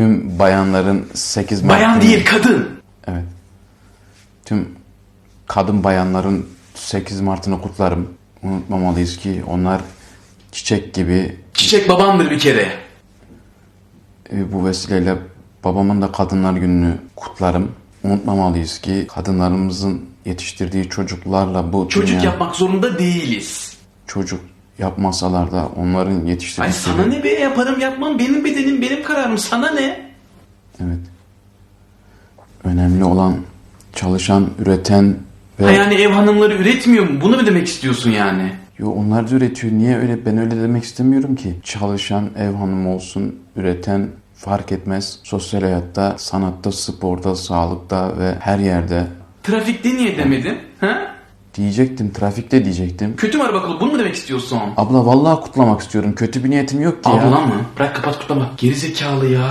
Tüm bayanların 8 Bayan Mart'ını- değil kadın. Evet. Tüm kadın bayanların 8 Mart'ını kutlarım. Unutmamalıyız ki onlar çiçek gibi Çiçek babamdır bir kere. e, bu vesileyle babamın da Kadınlar Günü'nü kutlarım. Unutmamalıyız ki kadınlarımızın yetiştirdiği çocuklarla bu Çocuk dünya- yapmak zorunda değiliz. çocuk yapmasalar da onların Ay sana ne be yaparım yapmam benim bedenim benim kararım sana ne? Evet. Önemli olan çalışan, üreten ve Ha yani ev hanımları üretmiyor mu? Bunu mu demek istiyorsun yani? Yo, onlar da üretiyor. Niye öyle? Ben öyle demek istemiyorum ki. Çalışan ev hanımı olsun, üreten fark etmez. Sosyal hayatta, sanatta, sporda, sağlıkta ve her yerde Trafikte niye demedin? Ha? Diyecektim. Trafikte diyecektim. Kötü mü araba kulu? Bunu mu demek istiyorsun? Abla vallahi kutlamak istiyorum. Kötü bir niyetim yok ki ya. Abla mı? Bırak kapat kutlama. Geri zekalı ya.